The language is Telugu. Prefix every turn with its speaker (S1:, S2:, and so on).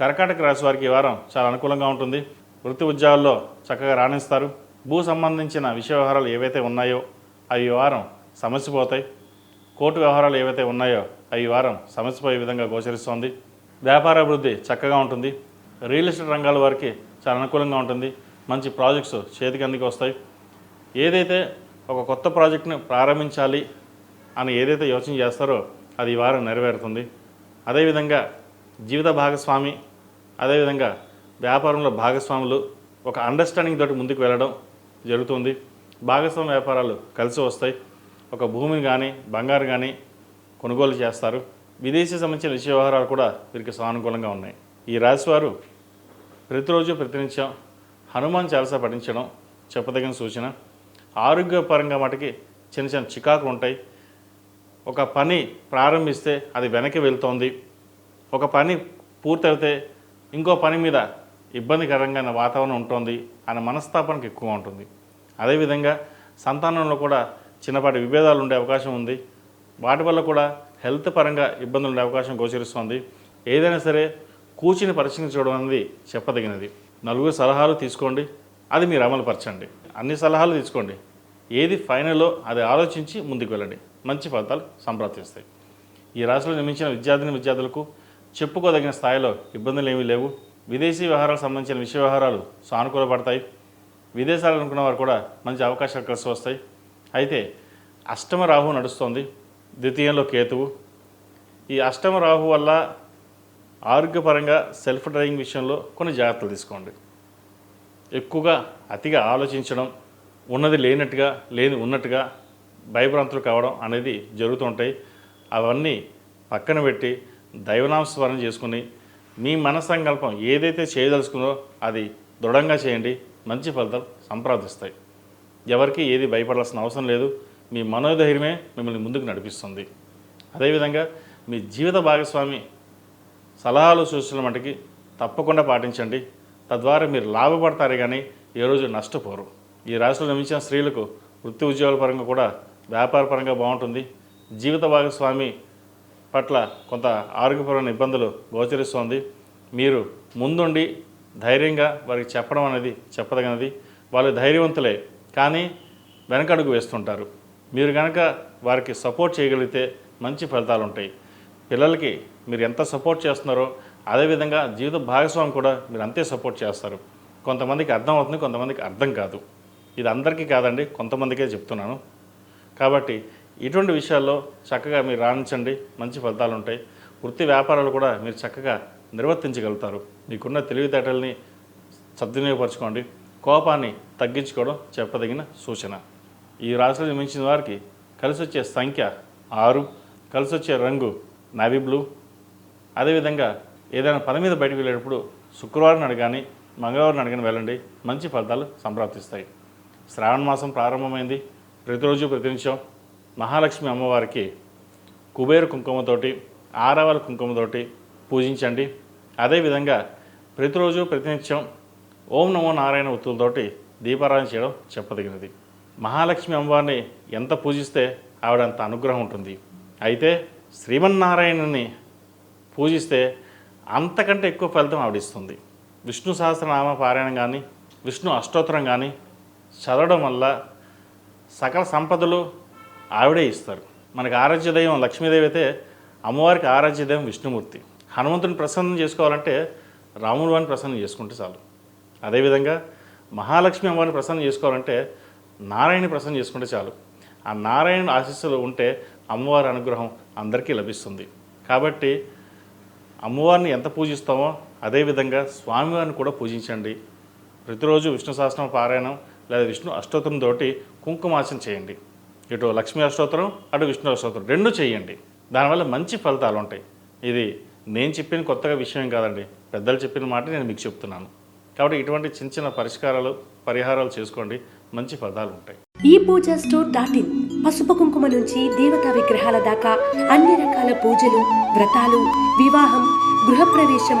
S1: కర్కాటక రాశి వారికి ఈ వారం చాలా అనుకూలంగా ఉంటుంది. వృత్తి ఉద్యోగాల్లో చక్కగా రాణిస్తారు. భూ సంబంధించిన విషయ వ్యవహారాలు ఏవైతే ఉన్నాయో అవి వారం సమస్యపోతాయి కోర్టు వ్యవహారాలు ఏవైతే ఉన్నాయో అవి వారం సమస్యపోయే విధంగా గోచరిస్తోంది. వ్యాపార అభివృద్ధి చక్కగా ఉంటుంది. రియల్ ఎస్టేట్ రంగాల వారికి చాలా అనుకూలంగా ఉంటుంది. మంచి ప్రాజెక్ట్స్ చేతికి అందుకు వస్తాయి. ఏదైతే ఒక కొత్త ప్రాజెక్ట్ని ప్రారంభించాలి అని ఏదైతే యోచన చేస్తారో అది ఈ వారం నెరవేరుతుంది. అదేవిధంగా జీవిత భాగస్వామి అదేవిధంగా వ్యాపారంలో భాగస్వాములు ఒక అండర్స్టాండింగ్ తోటి ముందుకు వెళ్ళడం జరుగుతుంది. భాగస్వామి వ్యాపారాలు కలిసి వస్తాయి. ఒక భూమిని కానీ బంగారు కానీ కొనుగోలు చేస్తారు. విదేశీ సంబంధించిన విషయ వ్యవహారాలు కూడా వీరికి సానుకూలంగా ఉన్నాయి. ఈ రాశివారు ప్రతిరోజు ప్రతినిత్యం హనుమాన్ చాలసా పఠించడం చెప్పదగిన సూచన. ఆరోగ్యపరంగా మటుకి చిన్న చిన్న చికాకులు ఉంటాయి. ఒక పని ప్రారంభిస్తే అది వెనక్కి వెళ్తోంది. ఒక పని పూర్తయితే ఇంకో పని మీద ఇబ్బందికరంగా వాతావరణం ఉంటుంది అనే మనస్తాపానికి ఎక్కువ ఉంటుంది. అదేవిధంగా సంతానంలో కూడా చిన్నపాటి విభేదాలు ఉండే అవకాశం ఉంది. వాటి వల్ల కూడా హెల్త్ పరంగా ఇబ్బందులు ఉండే అవకాశం గోచరిస్తుంది. ఏదైనా సరే కూర్చుని పరిశీలించడం అనేది చెప్పదగినది. నలుగురు సలహాలు తీసుకోండి. అది మీరు అమలుపరచండి. అన్ని సలహాలు తీసుకోండి. ఏది ఫైనల్లో అది ఆలోచించి ముందుకు వెళ్ళండి. మంచి ఫలితాలు సంప్రాప్తిస్తాయి ఈ రాశిలో నిర్మించిన విద్యార్థిని విద్యార్థులకు చెప్పుకోదగిన స్థాయిలో ఇబ్బందులు ఏమీ లేవు. విదేశీ వ్యవహారాలకు సంబంధించిన విషయ వ్యవహారాలు సానుకూలపడతాయి. విదేశాలు అనుకున్న వారు కూడా మంచి అవకాశాలు కలిసి వస్తాయి. అయితే అష్టమ రాహు నడుస్తోంది. ద్వితీయంలో కేతువు. ఈ అష్టమ రాహు వల్ల ఆరోగ్యపరంగా సెల్ఫ్ డ్రైవింగ్ విషయంలో కొన్ని జాగ్రత్తలు తీసుకోండి. ఎక్కువగా అతిగా ఆలోచించడం ఉన్నది లేనట్టుగా లేని ఉన్నట్టుగా భయభ్రాంతులు కావడం అనేది జరుగుతుంటాయి అవన్నీ పక్కన పెట్టి దైవనామస్మరణ చేసుకుని మీ మనసంకల్పం ఏదైతే చేయదలుచుకుందో అది దృఢంగా చేయండి. మంచి ఫలితాలు సంప్రదిస్తాయి ఎవరికి ఏది భయపడాల్సిన అవసరం లేదు. మీ మనోధైర్యమే మిమ్మల్ని ముందుకు నడిపిస్తుంది. అదేవిధంగా మీ జీవిత భాగస్వామి సలహాలు సూచనల మటుకి తప్పకుండా పాటించండి. తద్వారా మీరు లాభపడతారు కానీ ఏ రోజు నష్టపోరు. ఈ రాశిలో నిర్మించిన స్త్రీలకు వృత్తి ఉద్యోగాల పరంగా కూడా వ్యాపార పరంగా బాగుంటుంది. జీవిత భాగస్వామి పట్ల కొంత ఆరోగ్యపరమైన ఇబ్బందులు గోచరిస్తోంది. మీరు ముందుండి ధైర్యంగా వారికి చెప్పడం అనేది చెప్పదగినది. వాళ్ళు ధైర్యవంతులే కానీ వెనకడుగు వేస్తుంటారు. మీరు కనుక వారికి సపోర్ట్ చేయగలిగితే మంచి ఫలితాలు ఉంటాయి. పిల్లలకి మీరు ఎంత సపోర్ట్ చేస్తున్నారో అదేవిధంగా జీవిత భాగస్వామి కూడా మీరు అంతే సపోర్ట్ చేస్తారు. కొంతమందికి అర్థం అవుతుంది కొంతమందికి అర్థం కాదు. ఇది అందరికీ కాదండి కొంతమందికే చెప్తున్నాను. కాబట్టి ఇటువంటి విషయాల్లో చక్కగా మీరు రాణించండి. మంచి ఫలితాలు ఉంటాయి. వృత్తి వ్యాపారాలు కూడా మీరు చక్కగా నిర్వర్తించగలుగుతారు. మీకున్న తెలివితేటల్ని సద్వినియోగపరచుకోండి. కోపాన్ని తగ్గించుకోవడం చెప్పదగిన సూచన. ఈ రాశిలో జన్మించిన వారికి కలిసి వచ్చే సంఖ్య ఆరు కలిసి వచ్చే రంగు నావీ బ్లూ. అదేవిధంగా ఏదైనా పని మీద బయటకు వెళ్ళేటప్పుడు శుక్రవారం అడగాని మంగళవారం అడగని వెళ్ళండి. మంచి ఫలితాలు సంప్రాప్తిస్తాయి. శ్రావణ మాసం ప్రారంభమైంది. ప్రతిరోజు ప్రతి నిమిషం మహాలక్ష్మి అమ్మవారికి కుబేరు కుంకుమతోటి ఆరవల కుంకుమతోటి పూజించండి. అదేవిధంగా ప్రతిరోజు ప్రతినిత్యం ఓం నమో నారాయణ ఉత్తులతోటి దీపారాధన చేయడం చెప్పదగినది. మహాలక్ష్మి అమ్మవారిని ఎంత పూజిస్తే ఆవిడ అంత అనుగ్రహం ఉంటుంది. అయితే శ్రీమన్నారాయణని పూజిస్తే అంతకంటే ఎక్కువ ఫలితం ఆవిడిస్తుంది. విష్ణు సహస్రనామ పారాయణం కానీ విష్ణు అష్టోత్తరం కానీ చదవడం వల్ల సకల సంపదలు ఆవిడే ఇస్తారు. మనకి ఆరాధ్య దైవం లక్ష్మీదేవి అయితే అమ్మవారికి ఆరాధ్య దైవం విష్ణుమూర్తి. హనుమంతుని ప్రసన్నం చేసుకోవాలంటే రాముడు వారిని ప్రసన్నం చేసుకుంటే చాలు. అదేవిధంగా మహాలక్ష్మి అమ్మవారిని ప్రసన్నం చేసుకోవాలంటే నారాయణని ప్రసన్నం చేసుకుంటే చాలు. ఆ నారాయణ ఆశీస్సులు ఉంటే అమ్మవారి అనుగ్రహం అందరికీ లభిస్తుంది. కాబట్టి అమ్మవారిని ఎంత పూజిస్తామో అదేవిధంగా స్వామివారిని కూడా పూజించండి. ప్రతిరోజు విష్ణు సహస్రం పారాయణం లేదా విష్ణు అష్టోత్తరం తోటి కుంకుమార్చన చేయండి. ఇటు లక్ష్మీ అష్టోత్తరం అటు విష్ణు అష్టోత్తరం రెండు చేయండి. దానివల్ల మంచి ఫలితాలు ఉంటాయి. ఇది నేను చెప్పిన కొత్తగా విషయం కాదండి. పెద్దలు చెప్పిన మాట నేను మీకు చెప్తున్నాను. కాబట్టి ఇటువంటి చిన్న చిన్న పరిష్కారాలు పరిహారాలు చేసుకోండి. మంచి ఫలితాలు ఉంటాయి.
S2: ఈ పూజ స్టోర్ డాట్ ఇన్. పసుపు కుంకుమ నుంచి దేవతా విగ్రహాల దాకా అన్ని రకాల పూజలు వ్రతాలు వివాహం గృహప్రవేశం